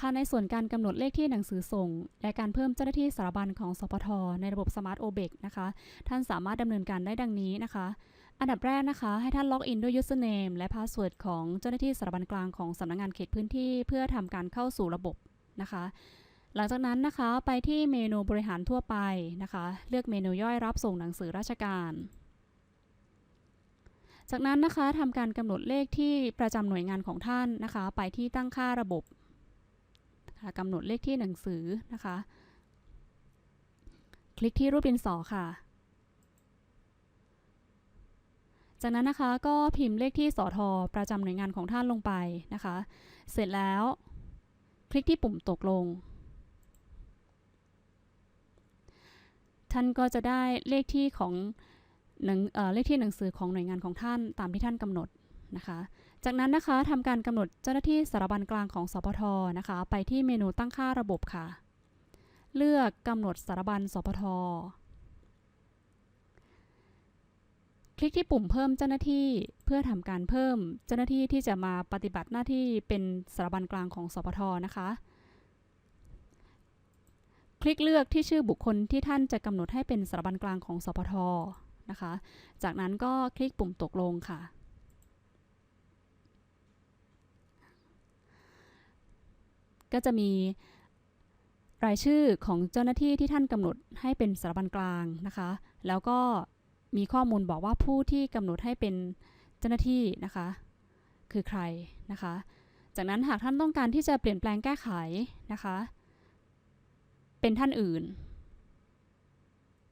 ค่ะในส่วนการกำหนดเลขที่หนังสือส่ง และการเพิ่มเจ้าหน้าที่สารบัญของสปทในระบบ Smart OBEC นะคะ ท่านสามารถดำเนินการได้ดังนี้นะคะ อันดับแรกนะคะ ให้ท่านล็อกอินด้วย username และ password ของเจ้าหน้าที่สารบัญกลางของสำนักงานเขตพื้นที่ เพื่อทำการเข้าสู่ระบบนะคะ หลังจากนั้นนะคะไปที่เมนูบริหารทั่วไปนะคะ เลือกเมนูย่อยรับส่งหนังสือราชการจากนั้นนะคะทำการกำหนดเลขที่ประจำหน่วยงานของท่านนะคะ ไปที่ตั้งค่าระบบ ค่ะกำหนดเลขที่หนังสือนะคะ คลิกที่รูปดินสอค่ะ จากนั้นนะคะก็พิมพ์เลขที่สอทอประจำหน่วยงานของท่านลงไปนะคะ เสร็จแล้วคลิกที่ปุ่มตกลง ท่านก็จะได้เลขที่ของหนังเเลขที่หนังสือของหน่วยงานของท่านตามที่ท่านกำหนด นะคะ จากนั้นนะคะทำการกำหนดเจ้าหน้าที่สารบัญกลางของสปทนะคะ ไปที่เมนูตั้งค่าระบบค่ะ เลือกกำหนดสารบัญสปทคลิกที่ปุ่มเพิ่มเจ้าหน้าที่เพื่อทำการเพิ่มเจ้าหน้าที่ที่จะมาปฏิบัติหน้าที่เป็นสารบัญกลางของสปทนะคะ คลิกเลือกที่ชื่อบุคคลที่ท่านจะกำหนดให้เป็นสารบัญกลางของสปทนะคะ จากนั้นก็คลิกปุ่มตกลงค่ะ ก็จะมีรายชื่อของเจ้าหน้าที่ที่ท่านกำหนดให้เป็นสารบัญกลางนะคะ แล้วก็มีข้อมูลบอกว่าผู้ที่กำหนดให้เป็นเจ้าหน้าที่นะคะ คือใครนะคะ จากนั้นหากท่านต้องการที่จะเปลี่ยนแปลงแก้ไขนะคะ เป็นท่านอื่น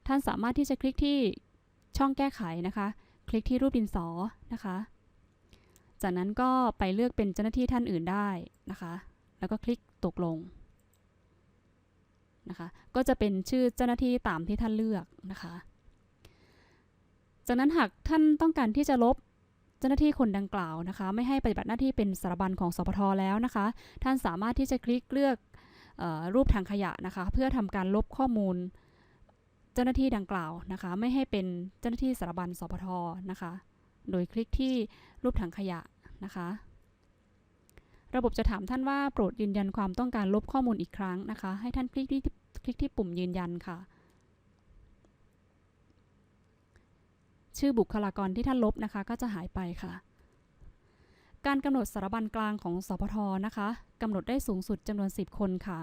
ท่านสามารถที่จะคลิกที่ช่องแก้ไขนะคะ คลิกที่รูปดินสอนะคะ จากนั้นก็ไปเลือกเป็นเจ้าหน้าที่ท่านอื่นได้นะคะ แล้วก็คลิกตกลงนะคะ ก็จะเป็นชื่อเจ้าหน้าที่ตามที่ท่านเลือกนะคะ จากนั้นหากท่านต้องการที่จะลบเจ้าหน้าที่คนดังกล่าวนะคะ ไม่ให้ปฏิบัติหน้าที่เป็นสารบัญของสปทแล้วนะคะ ท่านสามารถที่จะคลิกเลือกออรูปถังขยะนะคะ เพื่อทำการลบข้อมูลเจ้าหน้าที่ดังกล่าวนะคะ ไม่ให้เป็นเจ้าหน้าที่สารบัญสปทนะคะ โดยคลิกที่รูปถังขยะนะคะ ระบบจะถามท่านว่าโปรดยืนยันความต้องการลบข้อมูลอีกครั้งนะคะ ให้ท่านคลิกที่คลิกที่ปุ่มยืนยันค่ะ ชื่อบุคลากรที่ท่านลบนะคะ ก็จะหายไปค่ะ การกำหนดสารบัญกลางของสพทนะคะกำหนดได้สูงสุดจำนวน 10 คนค่ะ